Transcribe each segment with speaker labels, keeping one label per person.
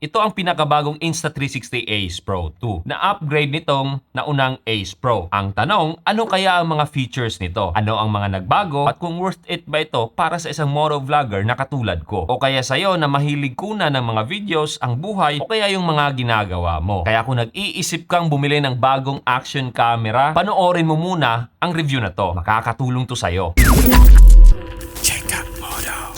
Speaker 1: Ito ang pinakabagong Insta360 Ace Pro 2 na upgrade nitong naunang Ace Pro. Ang tanong, ano kaya ang mga features nito? Ano ang mga nagbago? At kung worth it ba ito para sa isang moto vlogger na katulad ko? O kaya sa'yo na mahilig kuna ng mga videos, ang buhay, o kaya yung mga ginagawa mo? Kaya kung nag-iisip kang bumili ng bagong action camera, panoorin mo muna ang review na to. Makakatulong to sa'yo.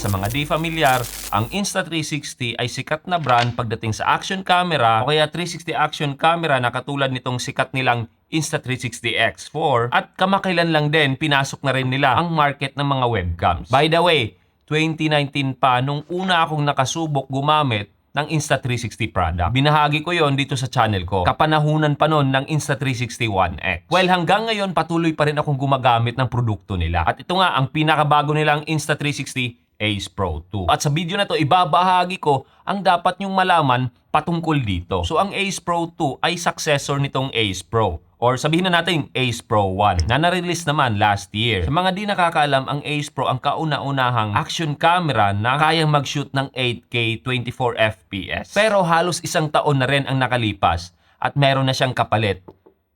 Speaker 1: Sa mga di familiar, ang Insta360 ay sikat na brand pagdating sa action camera o kaya 360 action camera na katulad nitong sikat nilang Insta360 X4 at kamakailan lang din pinasok na rin nila ang market ng mga webcams. By the way, 2019 pa nung una akong nakasubok gumamit ng Insta360 product. Binahagi ko yon dito sa channel ko. Kapanahunan pa nun ng Insta360 One X. Well, hanggang ngayon patuloy pa rin akong gumagamit ng produkto nila. At ito nga ang pinakabago nilang Insta360 Ace Pro 2. At sa video na to, ibabahagi ko ang dapat nyong malaman patungkol dito. So ang Ace Pro 2 ay successor nitong Ace Pro or sabihin na natin Ace Pro 1 na na-release naman last year. Sa mga di nakakaalam, ang Ace Pro ang kauna-unahang action camera na kayang mag-shoot ng 8K 24 FPS. Pero halos isang taon na rin ang nakalipas at meron na siyang kapalit,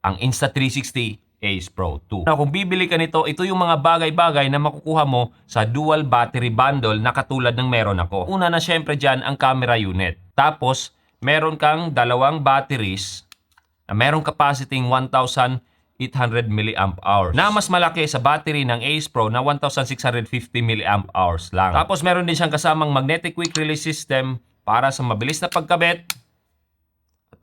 Speaker 1: ang Insta360 Ace Pro 2. Na kung bibili ka nito, ito yung mga bagay-bagay na makukuha mo sa dual battery bundle na katulad ng meron ako. Una na syempre dyan ang camera unit. Tapos, meron kang dalawang batteries na merong capacity 1,800 mAh na mas malaki sa battery ng Ace Pro na 1,650 mAh lang. Tapos meron din siyang kasamang magnetic quick release system para sa mabilis na pagkabit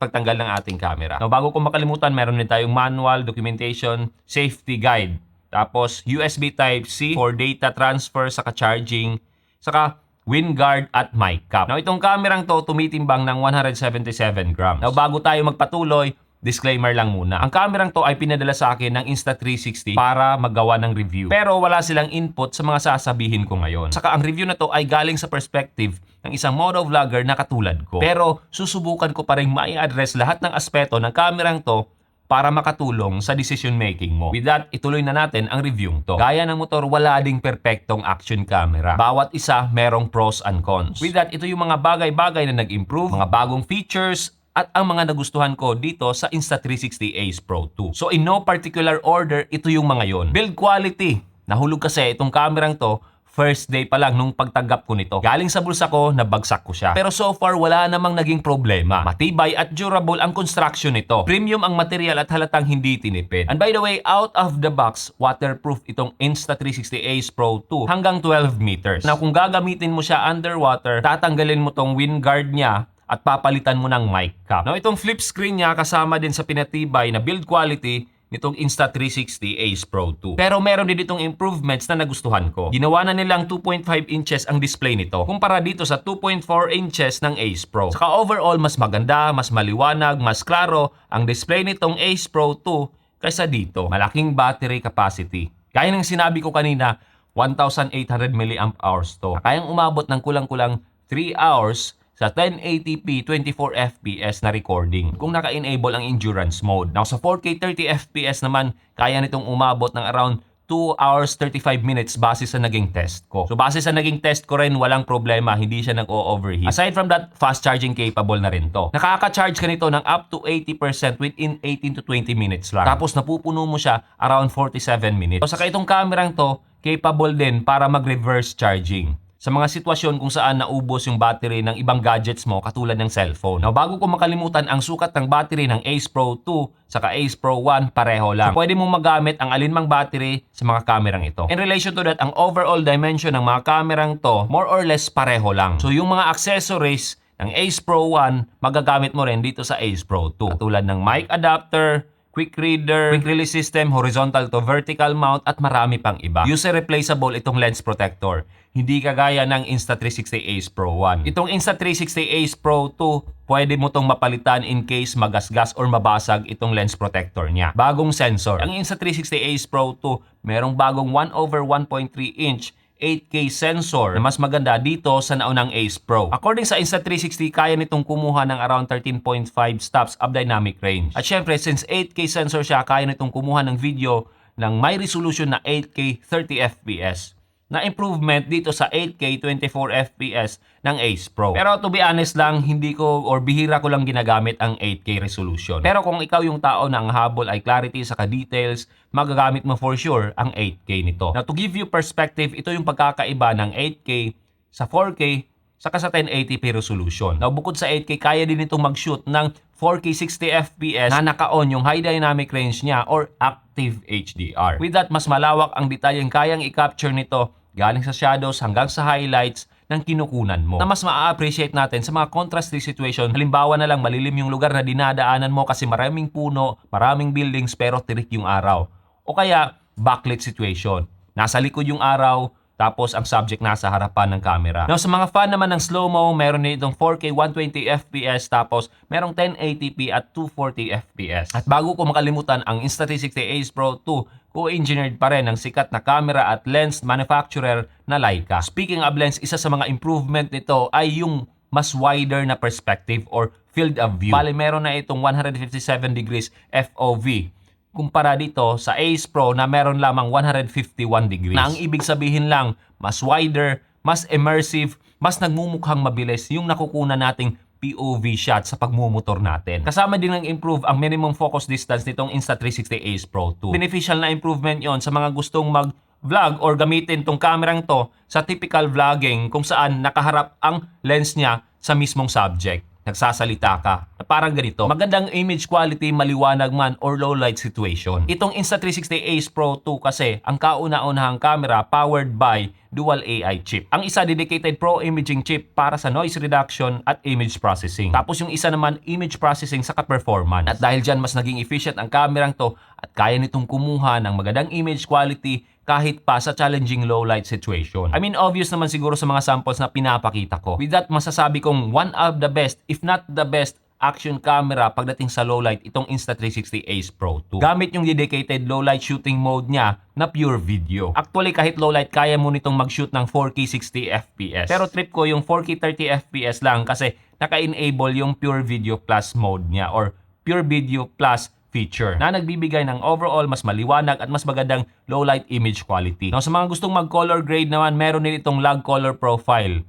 Speaker 1: pagtanggal ng ating camera. Now, bago ko makalimutan, meron din tayong manual, documentation, safety guide. Tapos, USB Type-C for data transfer, saka charging, saka wind guard at mic cap. Now, itong kamerang to tumitimbang ng 177 grams. Now, bago tayo magpatuloy, disclaimer lang muna. Ang kamerang to ay pinadala sa akin ng Insta360 para magawa ng review. Pero wala silang input sa mga sasabihin ko ngayon. Saka ang review na to ay galing sa perspective ng isang moto vlogger na katulad ko. Pero susubukan ko pa rin mai-address lahat ng aspeto ng kamerang to para makatulong sa decision making mo. With that, ituloy na natin ang review to. Gaya ng motor, wala ding perpektong action camera. Bawat isa merong pros and cons. With that, ito yung mga bagay-bagay na nag-improve, mga bagong features, at ang mga nagustuhan ko dito sa Insta360 Ace Pro 2. So in no particular order, ito yung mga yon. Build quality. Nahulog kasi itong kamerang to first day pa lang nung pagtanggap ko nito. Galing sa bulsa ko, nabagsak ko siya. Pero so far, wala namang naging problema. Matibay at durable ang construction nito. Premium ang material at halatang hindi tinipid. And by the way, out of the box, waterproof itong Insta360 Ace Pro 2 hanggang 12 meters. Na kung gagamitin mo siya underwater, tatanggalin mo tong wind guard niya at papalitan mo ng mic cap. Now, itong flip screen niya kasama din sa pinatibay na build quality nitong Insta360 Ace Pro 2. Pero meron din itong improvements na nagustuhan ko. Ginawa na nilang 2.5 inches ang display nito kumpara dito sa 2.4 inches ng Ace Pro. Saka overall, mas maganda, mas maliwanag, mas klaro ang display nitong Ace Pro 2 kaysa dito. Malaking battery capacity. Gaya ng sinabi ko kanina, 1,800 mAh to. Kayang umabot ng kulang-kulang 3 hours sa 1080p 24 FPS na recording kung naka-enable ang endurance mode. Now sa 4K 30 FPS naman, kaya nitong umabot ng around 2 hours 35 minutes base sa naging test ko. So base sa naging test ko rin, walang problema, hindi siya nag-o-overheat. Aside from that, fast charging capable na rin to. Nakaka-charge ka nito ng up to 80% within 18 to 20 minutes lang. Tapos napupuno mo siya around 47 minutes. So saka itong kamerang to, capable din para mag-reverse charging sa mga sitwasyon kung saan naubos yung battery ng ibang gadgets mo katulad ng cellphone. Now, bago ko makalimutan, ang sukat ng battery ng Ace Pro 2 saka Ace Pro 1 pareho lang. So, pwede mong magamit ang alinmang battery sa mga kamerang ito. In relation to that, ang overall dimension ng mga kamerang to, more or less pareho lang. So, yung mga accessories ng Ace Pro 1, magagamit mo rin dito sa Ace Pro 2. Katulad ng mic adapter, quick reader, quick release system, horizontal to vertical mount at marami pang iba. User replaceable itong lens protector. Hindi kagaya ng Insta360 Ace Pro 1. Itong Insta360 Ace Pro 2, pwede mo tong mapalitan in case magasgas or mabasag itong lens protector niya. Bagong sensor. Ang Insta360 Ace Pro 2, merong bagong 1 over 1.3 inch 8K sensor na mas maganda dito sa naunang Ace Pro. According sa Insta360, kaya nitong kumuha ng around 13.5 stops of dynamic range. At syempre, since 8K sensor siya, kaya nitong kumuha ng video ng may resolution na 8K 30 FPS. Na improvement dito sa 8K 24 FPS ng Ace Pro. Pero to be honest lang, hindi ko or bihira ko lang ginagamit ang 8K resolution. Pero kung ikaw yung tao na ang habol ay clarity sa details, magagamit mo for sure ang 8K nito. Now to give you perspective, ito yung pagkakaiba ng 8K sa 4K saka sa 1080p resolution. Now bukod sa 8K, kaya din itong mag-shoot ng 4K 60 FPS na naka-on yung high dynamic range niya or active HDR. With that, mas malawak ang detalyeng kayang i-capture nito galing sa shadows hanggang sa highlights ng kinukunan mo. Na mas maa-appreciate natin sa mga contrasty situation. Halimbawa na lang malilim yung lugar na dinadaanan mo kasi maraming puno, maraming buildings pero tirik yung araw. O kaya backlit situation. Nasa likod yung araw, tapos ang subject nasa harapan ng camera. Now sa mga fan naman ng slow-mo, meron din itong 4K 120 FPS tapos merong 1080p at 240 FPS. At bago ko makalimutan ang Insta360 Ace Pro 2, co-engineered pa rin ng sikat na camera at lens manufacturer na Leica. Speaking of lens, isa sa mga improvement nito ay yung mas wider na perspective or field of view. Bali, meron na itong 157 degrees FOV kumpara dito sa Ace Pro na meron lamang 151 degrees. Na ang ibig sabihin lang, mas wider, mas immersive, mas nagmumukhang mabilis yung nakukunan nating POV shot sa pagmumotor natin. Kasama din ng improve ang minimum focus distance nitong Insta360 Ace Pro 2. Beneficial na improvement yon sa mga gustong mag vlog or gamitin tong kamerang to sa typical vlogging kung saan nakaharap ang lens niya sa mismong subject nagsasalita ka. Na parang ganito, magandang image quality, maliwanag man or low light situation. Itong Insta360 Ace Pro 2 kasi ang kauna-unahang camera powered by dual AI chip. Ang isa dedicated pro imaging chip para sa noise reduction at image processing. Tapos yung isa naman image processing sa performance. At dahil dyan mas naging efficient ang kamerang to at kaya nitong kumuha ng magandang image quality kahit pa sa challenging low light situation. I mean, obvious naman siguro sa mga samples na pinapakita ko. With that, masasabi kong one of the best, if not the best, action camera pagdating sa low light itong Insta360 Ace Pro 2. Gamit yung dedicated low light shooting mode niya na pure video. Actually kahit low light kaya mo nitong mag-shoot ng 4K 60 FPS. Pero trip ko yung 4K 30 FPS lang kasi naka-enable yung pure video plus mode niya or pure video plus feature na nagbibigay ng overall mas maliwanag at mas magandang low light image quality. Now sa mga gustong mag color grade naman, meron din itong lag color profile.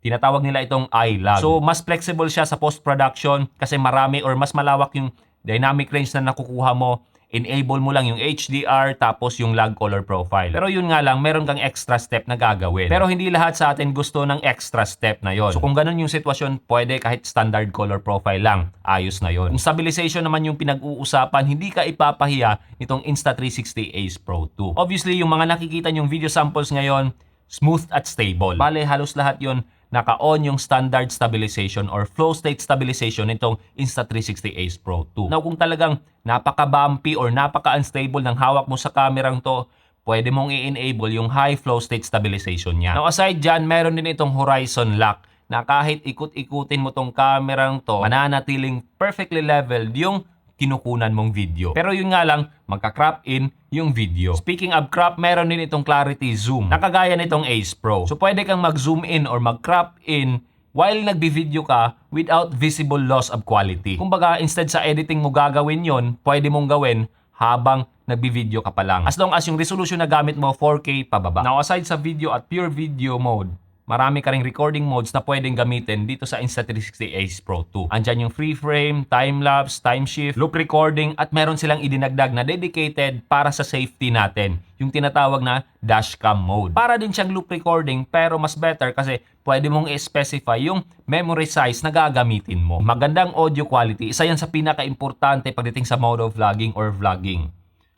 Speaker 1: Tinatawag nila itong iLag. So mas flexible siya sa post-production kasi marami or mas malawak yung dynamic range na nakukuha mo enable mo lang yung HDR tapos yung lag color profile. Pero yun nga lang, meron kang extra step na gagawin. Pero hindi lahat sa atin gusto ng extra step na yon. So kung ganun yung sitwasyon, pwede kahit standard color profile lang. Ayos na yon. Kung stabilization naman yung pinag-uusapan, hindi ka ipapahiya nitong Insta360 Ace Pro 2. Obviously, yung mga nakikita yung video samples ngayon, smooth at stable. Bale, halos lahat yon naka-on yung standard stabilization or flow state stabilization nitong Insta360 Ace Pro 2. Now kung talagang napaka-bumpy or napaka-unstable ng hawak mo sa kamerang to, pwede mong i-enable yung high flow state stabilization niya. Now aside dyan, meron din itong horizon lock na kahit ikut-ikutin mo tong kamerang to, mananatiling perfectly leveled yung kinukunan mong video. Pero yun nga lang, magka-crop in yung video. Speaking of crop, meron din itong clarity zoom. Nakagaya nitong Ace Pro. So pwede kang mag-zoom in or mag-crop in while nagbi-video ka without visible loss of quality. Kumbaga, instead sa editing mo gagawin yon, pwede mong gawin habang nagbi-video ka pa lang. As long as yung resolution na gamit mo 4K pababa. Now aside sa video at pure video mode, marami ka ring recording modes na pwedeng gamitin dito sa Insta360 Ace Pro 2. Andyan yung free frame, time-lapse, time shift, loop recording at meron silang idinagdag na dedicated para sa safety natin. Yung tinatawag na dashcam mode. Para din siyang loop recording pero mas better kasi pwede mong i-specify yung memory size na gagamitin mo. Magandang audio quality, isa yan sa pinaka-importante pagdating sa mode of vlogging or vlogging.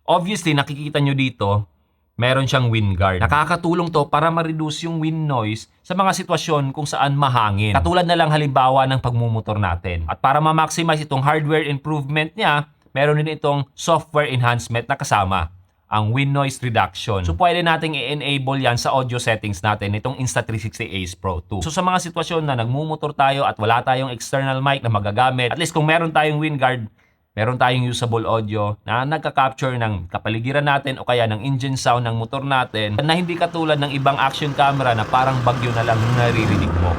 Speaker 1: Obviously, nakikita nyo dito, meron siyang wind guard. Nakakatulong to para ma-reduce yung wind noise sa mga sitwasyon kung saan mahangin. Katulad na lang halimbawa ng pagmumotor natin. At para ma-maximize itong hardware improvement niya, meron din itong software enhancement na kasama ang wind noise reduction. So pwede nating i-enable yan sa audio settings natin itong Insta360 Ace Pro 2. So sa mga sitwasyon na nagmumotor tayo at wala tayong external mic na magagamit, at least kung meron tayong wind guard, meron tayong usable audio na nagka-capture ng kapaligiran natin o kaya ng engine sound ng motor natin na hindi katulad ng ibang action camera na parang bagyo na lang naririnig mo.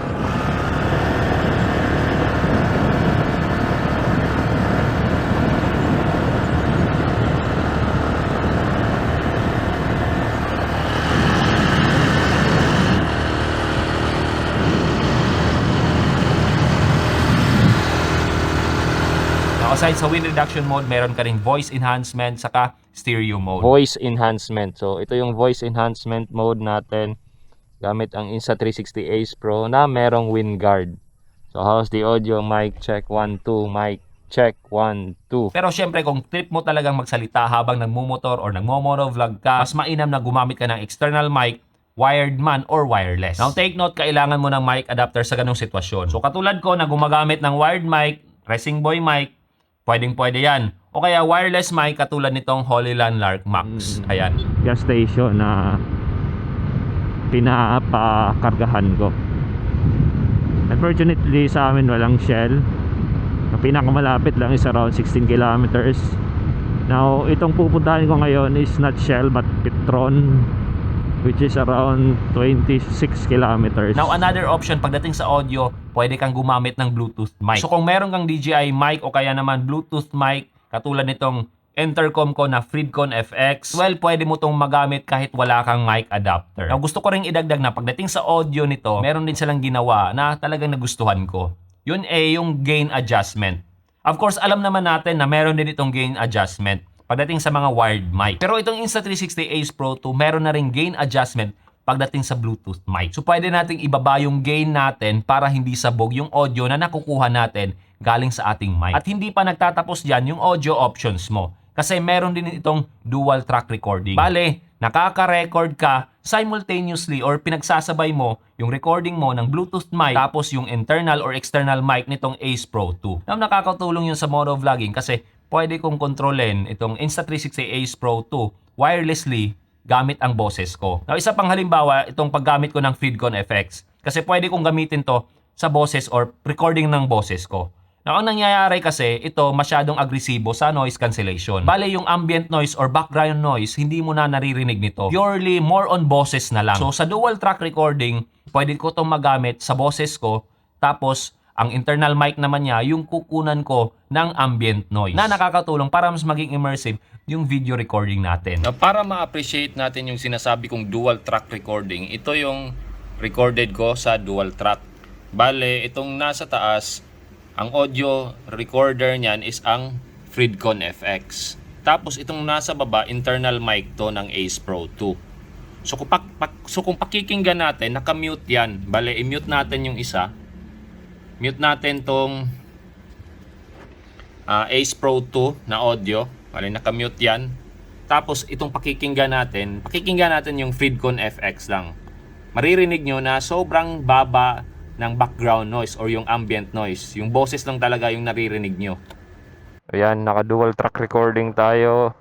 Speaker 1: Aside sa wind reduction mode, meron ka ring voice enhancement saka stereo mode.
Speaker 2: voice enhancement. So, ito yung voice enhancement mode natin gamit ang Insta360 Ace Pro na merong wind guard. So, how's the audio? Mic check 1 2, mic check 1 2.
Speaker 1: Pero syempre kung trip mo talagang magsalita habang nagmumotor or nagmomotovlog ka, mas mainam na gumamit ka ng external mic, wired man or wireless. Now take note, kailangan mo ng mic adapter sa ganong sitwasyon. So katulad ko na gumagamit ng wired mic, Racing Boy mic, pwedeng pwede yan. O kaya wireless mic katulad nitong Holyland Lark Max. Ayan.
Speaker 2: gas station na pinapakargahan ko. Unfortunately sa amin walang Shell. Ang pinakamalapit lang is around 16 kilometers. Now, itong pupuntahan ko ngayon is not Shell but Petron which is around 26 kilometers.
Speaker 1: Now another option pagdating sa audio, pwede kang gumamit ng Bluetooth mic. So kung meron kang DJI mic o kaya naman Bluetooth mic, katulad nitong intercom ko na Freedcon FX, well, pwede mo tong magamit kahit wala kang mic adapter. Now gusto ko ring idagdag na pagdating sa audio nito, meron din silang ginawa na talagang nagustuhan ko. Yun eh, yung gain adjustment. Of course, alam naman natin na meron din itong gain adjustment pagdating sa mga wired mic. Pero itong Insta360 Ace Pro 2, meron na rin gain adjustment pagdating sa Bluetooth mic. So pwede nating ibaba yung gain natin para hindi sabog yung audio na nakukuha natin galing sa ating mic. At hindi pa nagtatapos dyan yung audio options mo. Kasi meron din itong dual track recording. Bale, nakaka-record ka simultaneously or pinagsasabay mo yung recording mo ng Bluetooth mic tapos yung internal or external mic nitong Ace Pro 2. Now nakakatulong yun sa motovlogging kasi pwede kong kontrolin itong Insta360 Ace Pro 2 wirelessly gamit ang boses ko. Now, isa pang halimbawa, itong paggamit ko ng Freedcon FX. Kasi pwede kong gamitin to sa boses or recording ng boses ko. Now, ang nangyayari kasi, ito masyadong agresibo sa noise cancellation. Bale, yung ambient noise or background noise, hindi mo na naririnig nito. Purely more on boses na lang. So, sa dual track recording, pwede ko itong magamit sa boses ko, tapos ang internal mic naman niya, yung kukunan ko ng ambient noise na nakakatulong para mas maging immersive yung video recording natin.
Speaker 3: Na para ma-appreciate natin yung sinasabi kong dual track recording, ito yung recorded ko sa dual track. Bale, itong nasa taas, ang audio recorder niyan is ang Freedcon FX. Tapos itong nasa baba, internal mic to ng Ace Pro 2. So kung, pak, pak- so kung pakikinggan natin, naka-mute yan. Bale, i-mute natin yung isa. Mute natin tong ah, Ace Pro 2 na audio. Bale, naka-mute yan. Tapos itong pakikinggan natin, pakikinggan natin yung Freedcon FX lang. Maririnig nyo na sobrang baba ng background noise or yung ambient noise. Yung boses lang talaga yung naririnig nyo.
Speaker 2: Ayan, naka dual track recording tayo.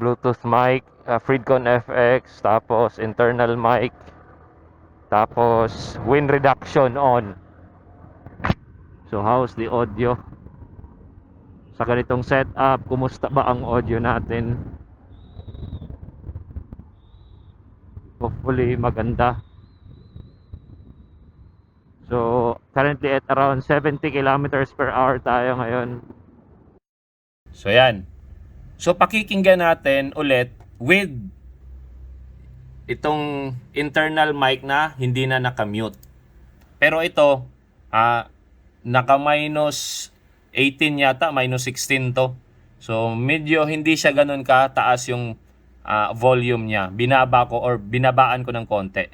Speaker 2: Bluetooth mic, uh, Freedcon FX, tapos internal mic, tapos wind reduction on. So how's the audio? Sa ganitong setup, kumusta ba ang audio natin? Hopefully maganda. So currently at around 70 kilometers per hour tayo ngayon.
Speaker 3: So yan. So pakikinggan natin ulit with itong internal mic na hindi na naka-mute. Pero ito, ah naka-minus 18 yata, minus 16 to. So medyo hindi siya ganun ka taas yung ah, volume niya. Binaba ko or binabaan ko ng konti.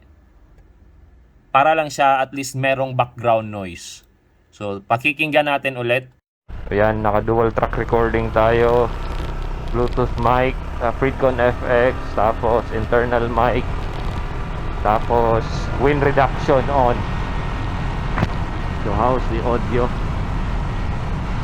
Speaker 3: Para lang siya at least merong background noise. So pakikinggan natin ulit.
Speaker 2: Ayan, naka dual track recording tayo. Bluetooth mic, uh, Freedcon FX, tapos internal mic, tapos wind reduction on. So how's the audio?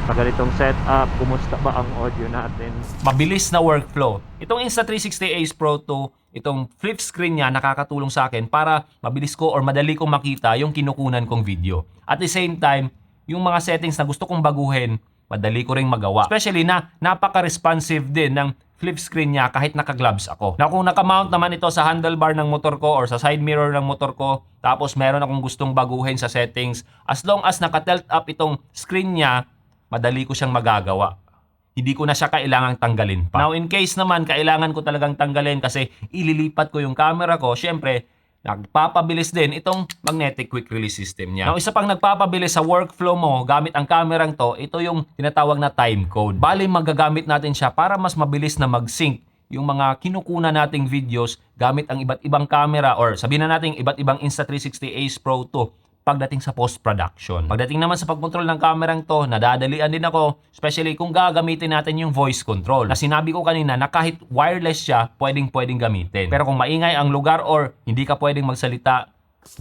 Speaker 2: Sa ganitong setup, kumusta ba ang audio natin?
Speaker 1: mabilis na workflow. Itong Insta360 Ace Pro 2, itong flip screen niya nakakatulong sa akin para mabilis ko or madali kong makita yung kinukunan kong video. At the same time, yung mga settings na gusto kong baguhin, madali ko ring magawa. Especially na napaka-responsive din ng flip screen niya kahit naka-gloves ako. Na kung naka-mount naman ito sa handlebar ng motor ko or sa side mirror ng motor ko, tapos meron akong gustong baguhin sa settings, as long as naka-tilt up itong screen niya, madali ko siyang magagawa hindi ko na siya kailangang tanggalin pa. Now, in case naman, kailangan ko talagang tanggalin kasi ililipat ko yung camera ko, syempre, nagpapabilis din itong magnetic quick release system niya. Now, isa pang nagpapabilis sa workflow mo gamit ang kamerang to, ito yung tinatawag na time code. Bali, magagamit natin siya para mas mabilis na mag-sync yung mga kinukunan nating videos gamit ang iba't ibang camera or sabihin na natin iba't ibang Insta360 Ace Pro 2 pagdating sa post-production. Pagdating naman sa pagkontrol ng kamerang to, nadadalian din ako, especially kung gagamitin natin yung voice control. Na sinabi ko kanina na kahit wireless siya, pwedeng-pwedeng gamitin. Pero kung maingay ang lugar or hindi ka pwedeng magsalita,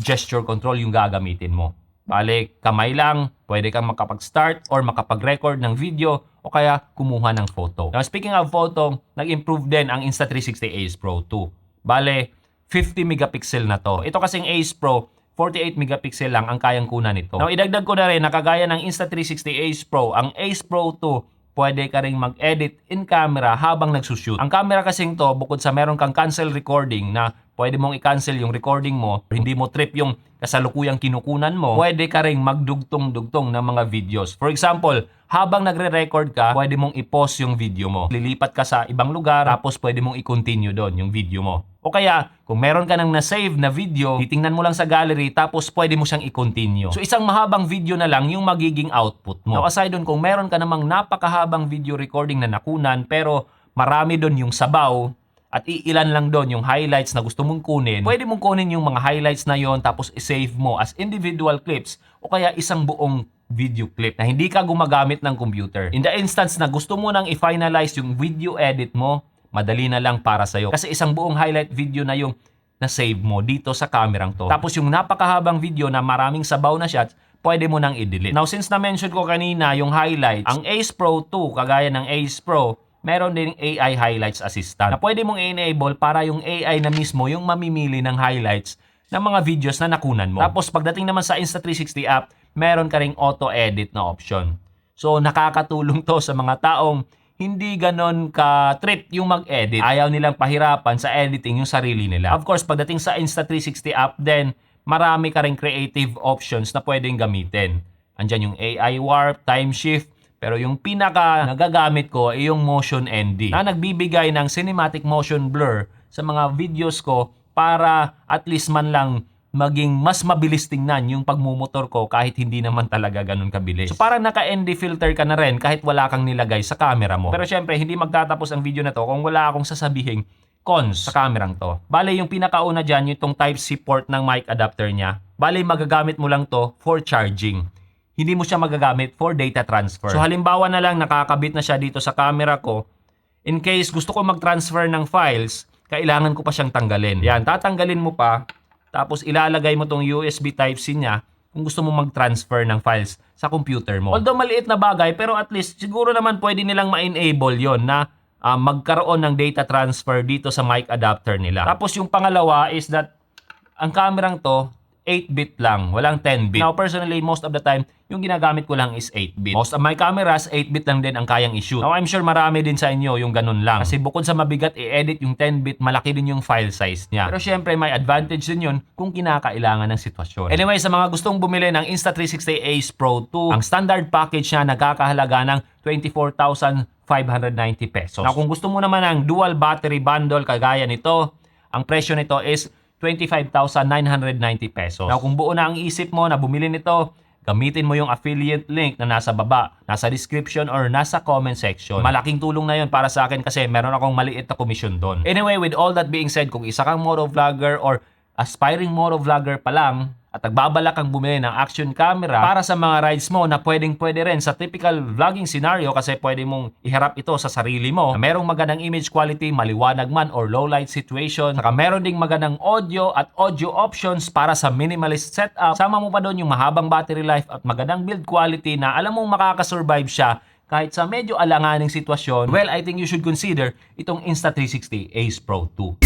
Speaker 1: gesture control yung gagamitin mo. Bale, kamay lang, pwede kang makapag-start or makapag-record ng video o kaya kumuha ng photo. Now, speaking of photo, nag-improve din ang Insta360 Ace Pro 2. Bale, 50 megapixel na to. Ito kasing Ace Pro, 48 megapixel lang ang kayang kunan nito. Now, idagdag ko na rin na kagaya ng Insta360 Ace Pro, ang Ace Pro 2, pwede ka ring mag-edit in camera habang nagsushoot. Ang camera kasing to, bukod sa meron kang cancel recording na pwede mong i-cancel yung recording mo, hindi mo trip yung kasalukuyang kinukunan mo, pwede ka ring magdugtong-dugtong ng mga videos. For example, habang nagre-record ka, pwede mong i-pause yung video mo. Lilipat ka sa ibang lugar, tapos pwede mong i-continue doon yung video mo. O kaya, kung meron ka nang na-save na video, titingnan mo lang sa gallery, tapos pwede mo siyang i-continue. So isang mahabang video na lang yung magiging output mo. Now aside doon, kung meron ka namang napakahabang video recording na nakunan, pero marami doon yung sabaw, at iilan lang doon yung highlights na gusto mong kunin, pwede mong kunin yung mga highlights na yon tapos i-save mo as individual clips o kaya isang buong video clip na hindi ka gumagamit ng computer. In the instance na gusto mo nang i-finalize yung video edit mo, madali na lang para sa'yo. Kasi isang buong highlight video na yung na-save mo dito sa kamerang to. Tapos yung napakahabang video na maraming sabaw na shots, pwede mo nang i-delete. Now, since na-mention ko kanina yung highlights, ang Ace Pro 2, kagaya ng Ace Pro, meron din AI Highlights Assistant na pwede mong i-enable para yung AI na mismo yung mamimili ng highlights ng mga videos na nakunan mo. Tapos pagdating naman sa Insta360 app, meron ka ring auto-edit na option. So nakakatulong to sa mga taong hindi ganon ka-trip yung mag-edit. Ayaw nilang pahirapan sa editing yung sarili nila. Of course, pagdating sa Insta360 app din, marami ka ring creative options na pwedeng gamitin. Andyan yung AI Warp, Time Shift, pero yung pinaka nagagamit ko ay yung Motion ND na nagbibigay ng cinematic motion blur sa mga videos ko para at least man lang maging mas mabilis tingnan yung pagmumotor ko kahit hindi naman talaga ganun kabilis. So parang naka-ND filter ka na rin kahit wala kang nilagay sa camera mo. Pero syempre, hindi magtatapos ang video na to kung wala akong sasabihing cons sa kamerang to. Bale, yung pinakauna dyan, yung tong Type-C port ng mic adapter niya. Bale, magagamit mo lang to for charging hindi mo siya magagamit for data transfer. So halimbawa na lang nakakabit na siya dito sa camera ko. In case gusto ko mag-transfer ng files, kailangan ko pa siyang tanggalin. Yan, tatanggalin mo pa, tapos ilalagay mo tong USB Type-C niya kung gusto mo mag-transfer ng files sa computer mo. Although maliit na bagay, pero at least siguro naman pwede nilang ma-enable yon na ah, magkaroon ng data transfer dito sa mic adapter nila. Tapos yung pangalawa is that ang kamerang to, 8-bit lang, walang 10-bit. Now, personally, most of the time, yung ginagamit ko lang is 8-bit. Most of my cameras, 8-bit lang din ang kayang i-shoot. Now, I'm sure marami din sa inyo yung ganun lang. Kasi bukod sa mabigat i-edit yung 10-bit, malaki din yung file size niya. Pero syempre, may advantage din yun kung kinakailangan ng sitwasyon. Anyway, sa mga gustong bumili ng Insta360 Ace Pro 2, ang standard package niya nagkakahalaga ng 24,590 pesos. Now, kung gusto mo naman ng dual battery bundle kagaya nito, ang presyo nito is 25,990 pesos. Now kung buo na ang isip mo na bumili nito, gamitin mo yung affiliate link na nasa baba, nasa description or nasa comment section. Malaking tulong na yun para sa akin kasi meron akong maliit na commission doon. Anyway, with all that being said, kung isa kang moto vlogger or aspiring moto vlogger pa lang, at nagbabalak kang bumili ng action camera para sa mga rides mo na pwedeng pwede rin sa typical vlogging scenario kasi pwede mong iharap ito sa sarili mo na merong magandang image quality, maliwanag man or low light situation. Saka meron ding magandang audio at audio options para sa minimalist setup. Sama mo pa doon yung mahabang battery life at magandang build quality na alam mong makakasurvive siya kahit sa medyo alanganing sitwasyon, well, I think you should consider itong Insta360 Ace Pro 2.